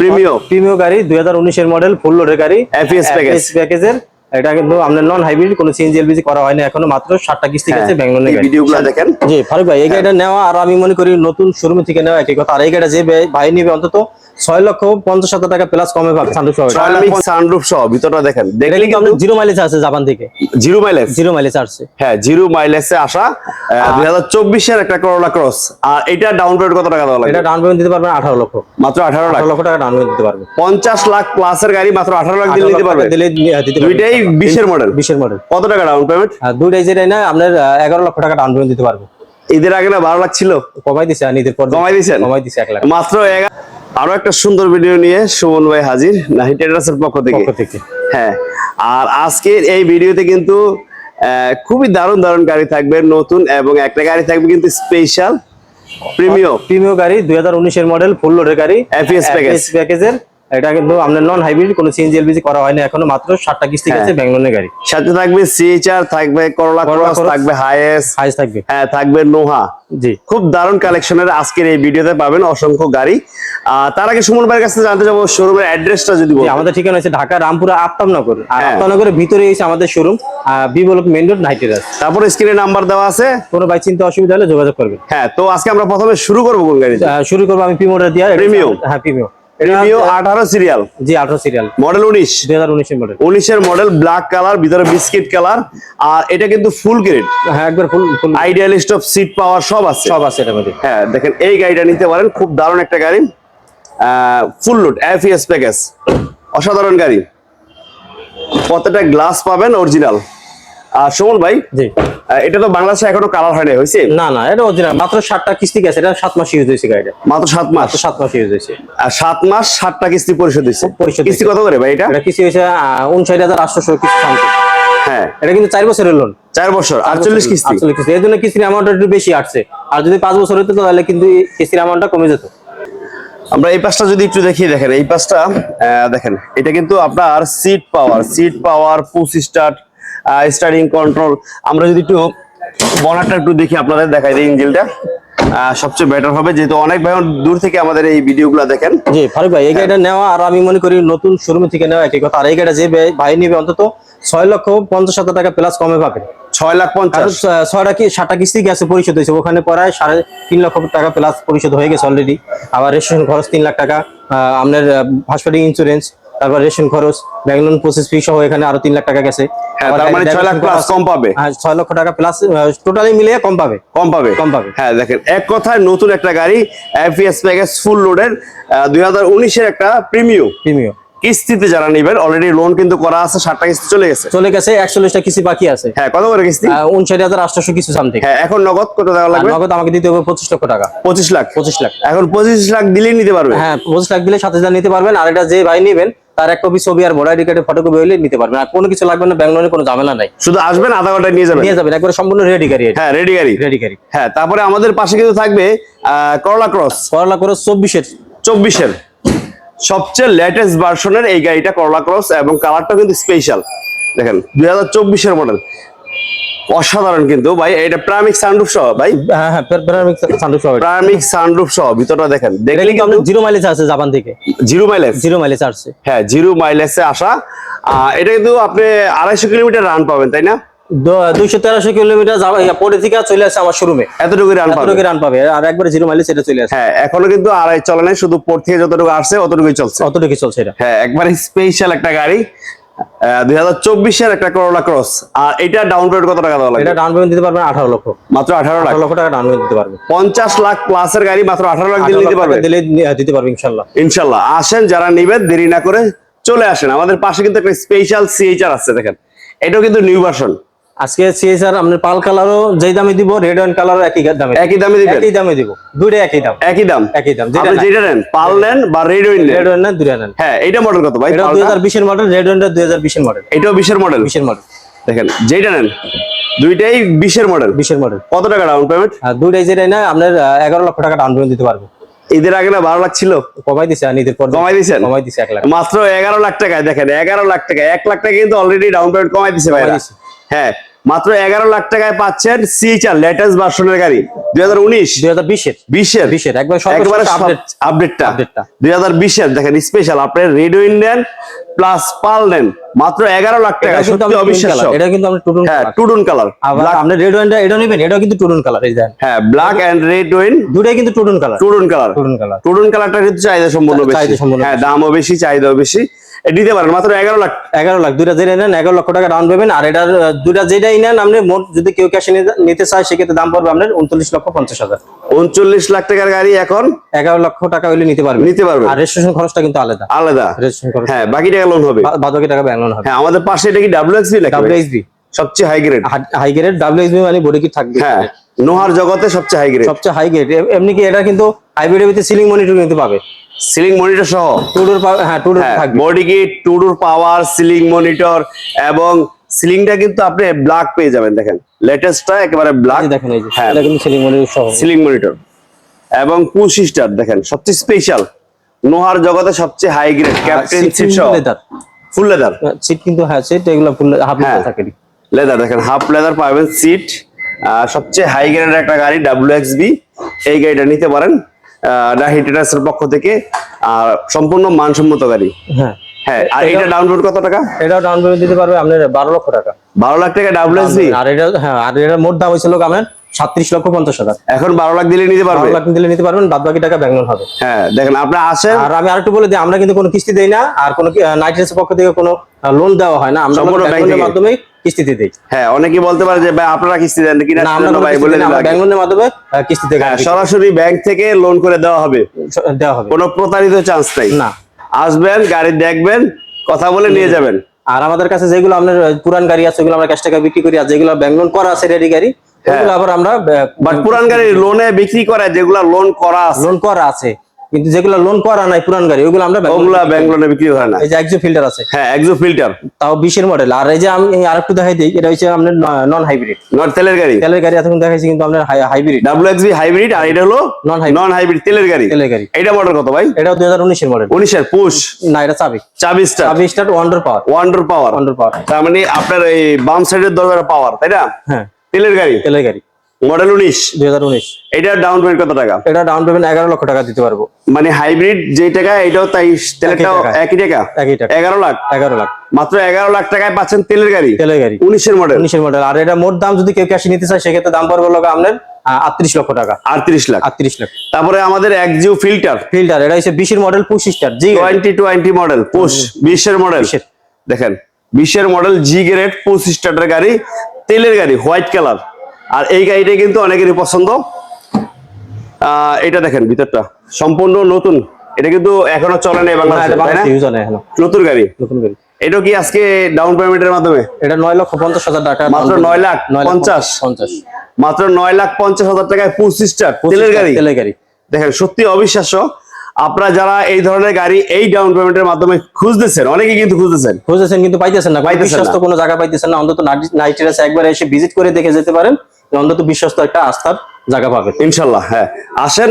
Premio Premio গাড়ি দুই হাজার উনিশের মডেল ফুল লোডের গাড়ি এফএস প্যাকেজ প্যাকেজের এটা কিন্তু আপনার নন হাইব্রিড কোনো সিএনজি এলপিজি করা হয়নি এখনও মাত্র ষাটটা কিস্তি গেছে ব্যাঙ্গলোর গাড়ি। ভিডিওগুলো দেখেন। জি ফারুক ভাই এই গাড়িটা নেওয়া আর আমি মনে করি নতুন শোরুম থেকে নেওয়া একই কথা। আর এই গাড়িটা যে ভাই- নিবে অন্তত ছয় লক্ষ পঞ্চাশ হাজার টাকা প্লাস কমে পাবে। সহ সানরুফ সহ ভিতরটা দেখেন। দেখলে কিন্তু জিরো মাইলেজ আছে জাপান থেকে। জিরো মাইলেজ জিরো মাইলেজ আসছে। হ্যাঁ জিরো মাইলেজে আসা। দুই হাজার চব্বিশের একটা করোলা ক্রস আর এটা ডাউন পেমেন্ট কত টাকা দেওয়া এটা ডাউন পেমেন্ট দিতে পারবেন আঠারো লক্ষ। মাত্র আঠারো লাখ। লক্ষ টাকা ডাউন পেমেন্ট দিতে পারবেন। পঞ্চাশ লাখ প্লাসের গাড়ি মাত্র আঠারো লাখ দিলে নিতে পারবে? দিলে দিতে দুইটাই বিশের মডেল বিশের মডেল কত টাকা ডাউন পেমেন্ট দুইটাই যেটাই না আপনার এগারো লক্ষ টাকা ডাউন পেমেন্ট দিতে পারব ঈদের আগে না বারো লাখ ছিল? কমাই দিছে আর ঈদের পর কমাই দিছেন? কমাই দিছে এক লাখ। মাত্র এগারো আরও একটা সুন্দর ভিডিও নিয়ে সুমন ভাই হাজির নাহি ট্রেডার্সের পক্ষ থেকে। হ্যাঁ আর আজকের এই ভিডিওতে কিন্তু আহ, খুবই দারুণ দারুণ গাড়ি থাকবে নতুন এবং একটা গাড়ি থাকবে কিন্তু স্পেশাল প্রিমিয়ো প্রিমিয়ো গাড়ি দুই হাজার উনিশের মডেল ফুল লোডের গাড়ি। এফএস প্যাকেজ প্যাকেজের এটা কিন্তু আপনার নন হাইব্রিড কোনো সিএনজি এলপিজি করা হয়নি এখনও মাত্র ষাটটা কিস্তি হ্যাঁ। গেছে ব্যাঙ্গলোর গাড়ি। সাথে থাকবে সিএইচআর থাকবে করলা ক্রস। থাকবে হাইএস হাইস থাকবে। হ্যাঁ থাকবে নোহা জি। খুব দারুণ কালেকশনের আজকের এই ভিডিওতে পাবেন অসংখ্য গাড়ি। তার আগে সুমন ভাইয়ের কাছে জানতে যাব শোরুমের অ্যাড্রেসটা যদি জি, বলেন। আমাদের ঠিকানা হচ্ছে ঢাকা রামপুরা আফতাবনগর। আর হ্যাঁ। আফতাবনগরের ভিতরে এসে আমাদের showroom B block main road Nitrous তারপরে স্ক্রিনে নাম্বার দেওয়া আছে। কোনো ভাই চিন্তা অসুবিধা হলে যোগাযোগ করবেন। হ্যাঁ তো আজকে আমরা প্রথমে শুরু করব কোন গাড়ি শুরু করব আমি প্রিমিওটা দিয়ে। Premium? হ্যাঁ প্রিমিও সিরিয়াল জি আঠারো serial model model model black colour ভিতরে বিস্কিট কালার আর এটা কিন্তু ফুল গ্রেড হ্যাঁ একবার ফুল ফুল সিট পাওয়ার সব আছে। সব আছে এটার মধ্যে। হ্যাঁ দেখেন এই গাড়িটা নিতে পারেন। খুব দারুণ একটা গাড়ি। ফুল এফিএস প্যাকেজ অসাধারণ গাড়ি। কতটা গ্লাস পাবেন অরিজিনাল আর সুমন ভাই জি। এটা তো বাংলাদেশে এখনও কালার হয়নি হয়েছে? না না এটা অরিজিনাল মাত্র ষাটটা কিস্তি গেছে এটা সাত মাস ইউজ হয়েছে গাড়িটা। মাত্র সাত মাস? সাত মাস ইউজ হয়েছে। আর সাত মাস সাতটা কিস্তি পরিশোধ দিচ্ছে পরিশোধ কিস্তি কত করে ভাই এটা? এটা কিস্তি হয়েছে উনষাট হাজার আটশোশো সামথিং হ্যাঁ। এটা কিন্তু চার বছরের লোন চার বছর আটচল্লিশ কিস্তি? আটচল্লিশ কিস্তি। এই জন্য কিস্তির অ্যামাউন্টটা একটু বেশি আসছে। আর যদি পাঁচ বছর হতো তাহলে কিন্তু কিস্তির অ্যামাউন্টটা কমে যেত। আমরা এই পাশটা যদি একটু দেখিয়ে দেখেন এই পাশটা দেখেন এটা কিন্তু আপনার seat power seat power push start starting control আমরা যদি একটু বনারটা একটু দেখি আপনাদের দেখাই দিই ইঞ্জিনটা সবচেয়ে বেটার হবে যেহেতু অনেক ভাই দূর থেকে আমাদের এই ভিডিওগুলো দেখেন। জি ফারুক ভাই এই গাড়িটা নেওয়া আর আমি মনে করি নতুন শোরুম থেকে নেওয়া একই কথা। আর এই গাড়িটা যে ভাই- নিবে অন্তত ছয় লক্ষ পঞ্চাশ হাজার টাকা প্লাস কমে পাবে। ছয় লাখ পঞ্চাশ। ছয়টা কি সাতটা কিস্তি গ্যাসে পরিশোধ হয়েছে। ওখানে প্রায় সাড়ে তিন লক্ষ টাকা প্লাস পরিশোধ হয়ে গেছে অলরেডি আবার রেশন খরচ তিন লাখ টাকা। আপনার হসপিটাল ইন্স্যুরেন্স তারপর রেশন খরচ ব্যাঙ্গলোর প্রসেস ফি সহ এখানে আরও তিন লাখ টাকা গেছে। হ্যাঁ, মানে ছয়। হ্যাঁ ছয় লক্ষ টাকা প্লাস টোটালি মিলিয়ে কম পাবে। কম পাবে। কম পাবে। হ্যাঁ দেখেন এক কথায় নতুন একটা গাড়ি এফিএস প্যাকেজ ফুল লোডের দুই হাজার উনিশের একটা প্রিমিও প্রিমিয়াম কিস্তিতে যারা নেবেন অলরেডি লোন কিন্তু করা আছে ষাটটা কিস্তি চলে গেছে। চলে গেছে একচল্লিশটা কিস্তি বাকি আছে। হ্যাঁ কত করে কিস্তি? উনষাট হাজার আটশোশো কিছু সামথিং হ্যাঁ এখন নগদ কত টাকা লাগবে? নগদ আমাকে দিতে হবে পঁচিশ লক্ষ টাকা। পঁচিশ লাখ। পঁচিশ লাখ। এখন পঁচিশ লাখ দিলেই নিতে পারবে? হ্যাঁ পঁচিশ লাখ দিলে সাত হাজার নিতে পারবেন। আর এটা যে ভাই নেবেন তার এক কপি ছবি আর বড় আইডি কার্ডের ফটোকপি হইলে নিতে পারবেন। আর কোনো কিছু লাগবে না ব্যাঙ্গলোরে কোনো ঝামেলা নাই। শুধু আসবেন আধা ঘন্টায় নিয়ে যাবেন? নিয়ে যাবেন একবারে সম্পূর্ণ রেডি গাড়ি হ্যাঁ রেডি গাড়ি রেডি গাড়ি হ্যাঁ তারপরে আমাদের পাশে কিন্তু থাকবে করলা ক্রস করলা করে চব্বিশের। চব্বিশের। সবচেয়ে লেটেস্ট ভার্সনের এই গাড়িটা করলা ক্রস এবং কালারটা কিন্তু স্পেশাল দেখেন দুই হাজার চব্বিশের মডেল অসাধারণ কিন্তু ভাই এটা প্রামিক সানরুফ সহ ভাই। হ্যাঁ হ্যাঁ প্যারামিক সানরুফ সহ। প্রামিক সানরুফ সহ ভিতরটা দেখেন। দেখলে কিন্তু জিরো মাইলেজ আছে জাপান থেকে। জিরো মাইলেজ জিরো মাইলেজ আসছে। হ্যাঁ জিরো মাইলেজে আসা। এটা কিন্তু আপনি আড়াইশো কিলোমিটার রান পাবেন তাই না? দুইশো তেরোশো কিলোমিটার পরে থেকে চলে আসে আমার শোরুমে এতটুকু রান এতটুকু রান পাবে। আর একবারে জিরো মাইলেজ এটা চলে আসছে হ্যাঁ এখনও কিন্তু আড়াই চলে নাই শুধু পর থেকে যতটুকু আসছে অতটুকুই চলছে। অতটুকু চলছে এটা। হ্যাঁ একবারে স্পেশাল একটা গাড়ি। দুই চব্বিশের একটা করোলা ক্রস আর এটা ডাউন পেমেন্ট কত টাকা দেওয়া এটা ডাউন পেমেন্ট দিতে পারবেন আঠারো লক্ষ। মাত্র আঠারো লাখ। লক্ষ টাকা ডাউন পেমেন্ট দিতে পারবেন। পঞ্চাশ লাখ প্লাসের গাড়ি মাত্র আঠারো লাখ দিলে আঠারো পারবে? দিলে দিতে পারবে ইনশাল্লাহ। ইনশাল্লাহ। আসেন যারা নিবেন দেরি না করে চলে আসেন। আমাদের পাশে কিন্তু একটা স্পেশাল সিএইচআর আছে দেখেন। এটাও কিন্তু নিউ ভার্সন আজকে সিএসআর আপনার পাল কালারও যেই দামে দিব রেড অ্যান্ড কালারও একই দামে একই দামে দিবেন? একই দামে দিব। দুইটাই একই দাম। একই দাম? একই দাম। আপনি নেন। যেটা নেন পাল নেন বা রেড নেন? রেড অ্যান্ড না দুইটা নেন। হ্যাঁ এইটা মডেল কত ভাই? এটা দুই পালটা? হাজার বিশের মডেল রেড অ্যান্ড দুই হাজার বিশের মডেল এটাও বিশের মডেল বিশের মডেল দেখেন যেটা নেন দুইটাই বিশের মডেল বিশের মডেল কত টাকা ডাউন পেমেন্ট দুইটাই যেটা না আপনার আহ, এগারো লক্ষ টাকা ডাউন পেমেন্ট দিতে পারব। ঈদের আগে না বারো লাখ ছিল? কমাই দিছে আর ঈদের পর কমাই দিছেন? কমাই দিছে এক লাখ। মাত্র এগারো লাখ টাকায় দেখেন এগারো লাখ টাকা এক লাখ টাকা কিন্তু অলরেডি ডাউন পেমেন্ট কমাই দিছে দিছে। হ্যাঁ মাত্র এগারো লাখ টাকায় পাচ্ছেন সিএইচআর লেটেস্ট ভার্সনের গাড়ি। দুই হাজার উনিশ? দুই হাজার বিশের। বিশের। বিশের একবার। আপডেটটা। দুই হাজার বিশের দেখেন স্পেশাল আপনার রেডিও ইন্ডিয়ান প্লাস পাল নেন। মাত্র এগারো লাখ টাকা সত্যি অবিশ্বাস্য। এটা কিন্তু আমরা টুডুন হ্যাঁ টুডুন কালার আপনি রেড ওয়াইনটা এটা নেবেন এটাও কিন্তু টুডুন কালার এই দেখেন হ্যাঁ ব্ল্যাক এন্ড রেড ওইন দুটাই কিন্তু two tone colour two tone colour two tone colour two tone কালারটা কিন্তু চাহিদা সম্পূর্ণ বেশি। হ্যাঁ দামও বেশি চাহিদাও বেশি। দিতে পারেন মাত্র এগারো লাখ। এগারো লাখ দুইটা যেটা নেন এগারো লক্ষ টাকা ডাউন পেমেন্ট আর এটার আহ, দুইটা যেটাই নেন আপনি মোট যদি কেউ ক্যাশে নিতে চায় সেক্ষেত্রে দাম পড়বে আপনার উনচল্লিশ লক্ষ পঞ্চাশ হাজার। উনচল্লিশ লাখ টাকার গাড়ি এখন? এগারো লক্ষ টাকা হইলে নিতে পারবে। নিতে পারবে। আর রেজিস্ট্রেশন খরচটা কিন্তু আলাদা। আলাদা। রেজিস্ট্রেশন খরচ। হ্যাঁ বাকি টাকা লোন হবে। বাকি টাকা ব্যাংক লোন হবে। হ্যাঁ আমাদের পাশে এটা কি ডাব্লিউ এক্সবি নাকি? ভাই? ডাব্লিউএসবি সবচেয়ে high grade high grade WSB মানে বডি কি থাকবে। হ্যাঁ নোহার জগতে সবচেয়ে হাই গ্রেড সবচেয়ে হাই গ্রেড এমনি কি এটা কিন্তু হাইব্রিডের ভিতরে সিলিং মনিটর কিন্তু পাবে। সিলিং মনিটর সহ? টুডোর হ্যাঁ টুডোর হ্যাঁ থাকবে। Body kit two door power ceiling monitor এবং সিলিংটা কিন্তু আপনি ব্ল্যাক পেয়ে যাবেন দেখেন। লেটেস্টটা একেবারে ব্ল্যাক দেখেন এই যে হ্যাঁ। এটা কিন্তু সিলিং মনিটর সহ। সিলিং মনিটর এবং পুশ স্টার দেখেন সবচেয়ে স্পেশাল নোহার জগতে সবচেয়ে হাই গ্রেড ক্যাপ্টেন সিট সহ। লেদার ফুল লেদার সিট কিন্তু হ্যাঁ সিট এগুলো ফুল হাফ। লেদার থাকে লেদার দেখেন হাফ লেদার পাবেন সিট সবচেয়ে হাই গ্রেডের একটা গাড়ি ডাব্লিউ এক্স বি এই গাড়িটা নিতে পারেন। ডাহি টেটাসের পক্ষ থেকে আর সম্পূর্ণ মানসম্মত গাড়ি। হ্যাঁ। হ্যাঁ আর এটা ডাউনলোড কত টাকা? এটাও ডাউনলোড দিতে পারবে আপনার বারো লক্ষ টাকা। বারো লাখ টাকা ডাউনলোড আর এটা হ্যাঁ আর এটা মোট দাম হয়েছিল আপনার সাতত্রিশ লক্ষ পঞ্চাশ হাজার। এখন বারো লাখ দিলে নিতে পারবে? বারো লাখ দিলে নিতে পারবেন বাদ বাকি টাকা ব্যাংক লোন হবে। হ্যাঁ দেখেন আপনারা আসেন। আর আমি আরেকটু বলে দিই আমরা কিন্তু কোনো কিস্তি দেই না আর কোনো নাইট রেসের পক্ষ থেকে কোনো লোন দেওয়া হয় না আমরা সম্পূর্ণ ব্যাংক bank মাধ্যমে কিস্তিতে দেই। হ্যাঁ অনেকে বলতে পারে যে ভাই আপনারা কিস্তি দেন কিনা আমরা কোনো ভাই বলে দিই না, দিল আমরা আগে। ব্যাংক লোনের মাধ্যমে কিস্তিতে হ্যাঁ, সরাসরি ব্যাংক থেকে লোন করে দেওয়া হবে। দেওয়া হবে। কোনো প্রতারিত চান্স নাই। না। আসবেন গাড়ি দেখবেন কথা বলে নিয়ে যাবেন। আর আমাদের কাছে যেগুলো আপনার পুরান গাড়ি আছে ওগুলো আমরা ক্যাশ টাকা বিক্রি করি আর যেগুলো ব্যাংক লোন করা আছে রেডি গাড়ি ওগুলো আবার আমরা বাট পুরান গাড়ি লোনে বিক্রি করে যেগুলা লোন করা আছে। লোন করা আছে। কিন্তু যেগুলো লোন করা নাই পুরান গাড়ি ওগুলো আমরা ওগুলা ব্যাংক লোনে বিক্রি হয় না। এই যে একজো ফিল্টার আছে। হ্যাঁ এক্সো ফিল্টার তাও বিশের মডেল আর এই যে আমি আরেকটু দেখাই দিই এটা হচ্ছে আপনার নন হাইব্রিড নট তেলের গাড়ি? তেলের গাড়ি এতক্ষণ দেখাইছি কিন্তু হাইব্রিড এক্স হাইব্রিড আর এটা হলো নন হাইব্রিড নন হাইব্রিড তেলের গাড়ি। তেলের গাড়ি। এইটা মডেল কত ভাই? উনিশের মডেল পুশ না এটা চাবি। চাবি স্টার চাবি start wonder power wonder power wonder power তার মানে আপনার এই বাম সাইডের দরজার পাওয়ার তাই না? হ্যাঁ। তেলের গাড়ি? তেলের গাড়ি। মডেল উনিশ? দুই হাজার উনিশ। এটা ডাউন পেমেন্ট কত টাকা? এটা ডাউন পেমেন্ট এগারো লক্ষ টাকা দিতে পারব। মানে হাইব্রিড যে টাকা এটাও তাই তেলেরটাও একই টাকা। একই টাকা? এগারো লাখ? এগারো লাখ। মাত্র এগারো লাখ টাকায় পাচ্ছেন তেলের গাড়ি? তেলের গাড়ি। উনিশের মডেল উনিশের মডেল আর এটা মোট দাম যদি কেউ ক্যাশে নিতে চায় সেক্ষেত্রে দাম পড়বে লোক আপনার আটত্রিশ লক্ষ টাকা। আটত্রিশ লাখ। আটত্রিশ লাখ। তারপরে আমাদের একজিও ফিল্টার ফিল্টার এটা হচ্ছে বিশের model push start G. Twenty twenty model push বিশের মডেল দেখেন বিশের মডেল জি গ্রেড পঁচিশ টাটার গাড়ি তেলের গাড়ি হোয়াইট কালার আর এই গাড়িটা কিন্তু অনেকেরই পছন্দ। এটা দেখেন ভিতরটা। সম্পূর্ণ নতুন। এটা কিন্তু এখনও চলে নেই বাংলাদেশে নতুন গাড়ি। নতুন গাড়ি। এটা কি আজকে ডাউন পেমেন্টের মাধ্যমে? এটা নয় লক্ষ পঞ্চাশ হাজার টাকা মাত্র নয় লাখ পঞ্চাশ। পঞ্চাশ। মাত্র নয় লাখ পঞ্চাশ হাজার টাকায় স্টার তেলের গাড়ি। তেলের গাড়ি। দেখেন সত্যি অবিশ্বাস্য। আপনারা যারা এই ধরনের গাড়ি এই ডাউন পেমেন্টের মাধ্যমে খুঁজতেছেন অনেকেই কিন্তু খুঁজতেছেন। খুঁজেছেন কিন্তু পাইতেছেন না পাইতেছেন বিশ্বস্ত কোনো জায়গা পাইতেছেন না অন্তত নাইট একবার এসে ভিজিট করে দেখে যেতে পারেন অন্তত বিশ্বস্ত একটা আস্থার জায়গা পাবেন। ইনশাল্লাহ হ্যাঁ। আসেন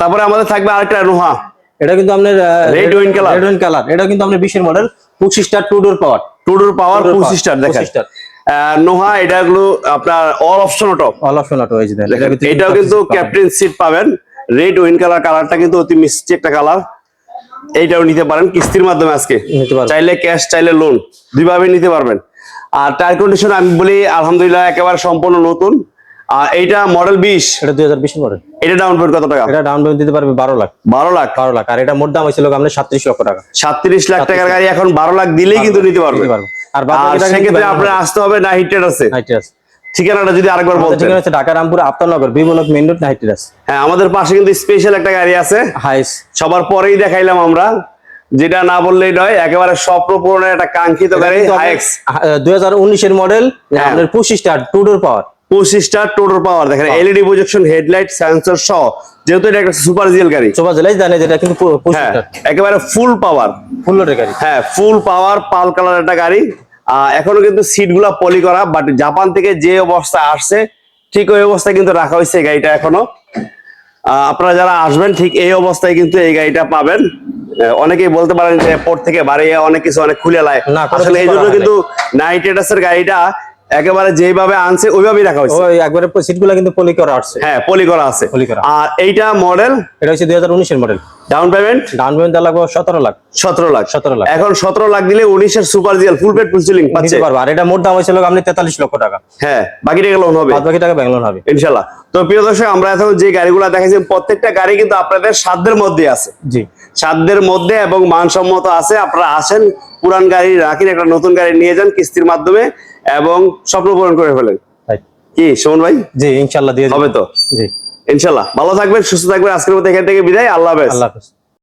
তারপরে আমাদের থাকবে আরেকটা নোহা এটা কিন্তু আপনার Red wine color। Red wine colour এটা কিন্তু আপনার বিশের মডেল পঁচিশ start two door power two door power Tudor push power, start দেখেন। 25 star। আহ, নোহা এটাগুলো আপনার all option auto all option auto এটাও কিন্তু ক্যাপ্টেন সিট পাবেন। রেড উইন কালার কালারটা কিন্তু অতি মিষ্টি একটা কালার এইটাও নিতে পারেন কিস্তির মাধ্যমে আজকে। চাইলে ক্যাশ চাইলে লোন দুইভাবে নিতে পারবেন। আর টায়ার কন্ডিশন আমি বলি আলহামদুলিল্লাহ একেবারে সম্পূর্ণ নতুন। আর এইটা মডেল বিশ। এটা দুই হাজার বিশের মডেল এটা ডাউন পেমেন্ট কত টাকা? এটা ডাউন পেমেন্ট দিতে পারবে বারো লাখ। বারো লাখ? বারো লাখ। আর এটা মোট দাম হয়েছিল আপনার সাতত্রিশ লক্ষ টাকা। সাতত্রিশ লাখ টাকার গাড়ি এখন বারো লাখ দিলেই কিন্তু নিতে পারবে। আর বাকি টাকা কিন্তু আপনার আসতে হবে না হিটেড আছে। নাইট্রাস ঠিকানাটা যদি আরেকবার বলতেন। ঠিকানা হচ্ছে Dhaka Rampur Aftabnagar B block main road Nitrous হ্যাঁ আমাদের পাশে কিন্তু স্পেশাল একটা গাড়ি আছে। হাইস। সবার পরেই দেখাইলাম আমরা। যেটা না বললেই নয় একেবারে স্বপ্ন পূরণের একটা কাঙ্ক্ষিত গাড়ি হাইক্স দুই হাজার উনিশের মডেল হ্যাঁ। আপনার পঁচিশ স্টার টু ডোর পাওয়ার পঁচিশ স্টার টোটাল পাওয়ার দেখেন এলইডি প্রজেকশন হেডলাইট সেন্সর সহ যেহেতু এটা একটা সুপার জিএল গাড়ি। চোপা জেলায় জানে যেটা কিন্তু পঁচিশ হ্যাঁ স্টার। একেবারে ফুল পাওয়ার ফুল লোডের গাড়ি। হ্যাঁ ফুল পাওয়ার পাল কালার একটা গাড়ি। এখনও কিন্তু সিটগুলা পলি করা বাট জাপান থেকে যে অবস্থা আসছে ঠিক ওই অবস্থায় কিন্তু রাখা হয়েছে এই গাড়িটা এখনও। আহ, আপনারা যারা আসবেন ঠিক এই অবস্থায় কিন্তু এই গাড়িটা পাবেন। অনেকেই বলতে পারেন যে পোর্ট থেকে বাড়িয়ে অনেক কিছু অনেক খুলে লায়। আসলে এই জন্য কিন্তু নাইট এর গাড়িটা একেবারে যেভাবে আনছে ওইভাবেই রাখা হয়েছে। ওই একবারে সিটগুলো কিন্তু পলি করা আসছে। হ্যাঁ পলি করা আছে। পলি করা। আর এইটা মডেল এটা হচ্ছে দুই হাজার উনিশের model down payment down payment দেওয়া লাগবে সতেরো লাখ। সতেরো লাখ। 17 লাখ। এখন সতেরো লাখ দিলে উনিশের super GL full paid full ceiling পাচ্ছে। নিতে পারব। আর এটা মোট দাম হয়েছিল আপনি তেতাল্লিশ লক্ষ টাকা। হ্যাঁ বাকি টাকা লোন হবে। বাকি টাকা ব্যাংলোন হবে। ইনশাল্লাহ। তো প্রিয় দর্শক আমরা এখন যে গাড়িগুলো দেখাইছি প্রত্যেকটা গাড়ি কিন্তু আপনাদের সাধ্যের মধ্যে আছে। জি। সাধ্যের মধ্যে এবং মানসম্মত আছে। আপনারা আসেন পুরান গাড়ি রাখেন একটা নতুন গাড়ি নিয়ে যান কিস্তির মাধ্যমে এবং স্বপ্ন পূরণ করে ফেলেন। কি সুমন ভাই? জি ইনশাল্লাহ দিয়ে হবে তো? জি। ইনশাল্লাহ। ভালো থাকবেন সুস্থ থাকবেন। আজকের মতো এখান থেকে বিদায়। আল্লাহ হাফেজ। আল্লাহ হাফেজ।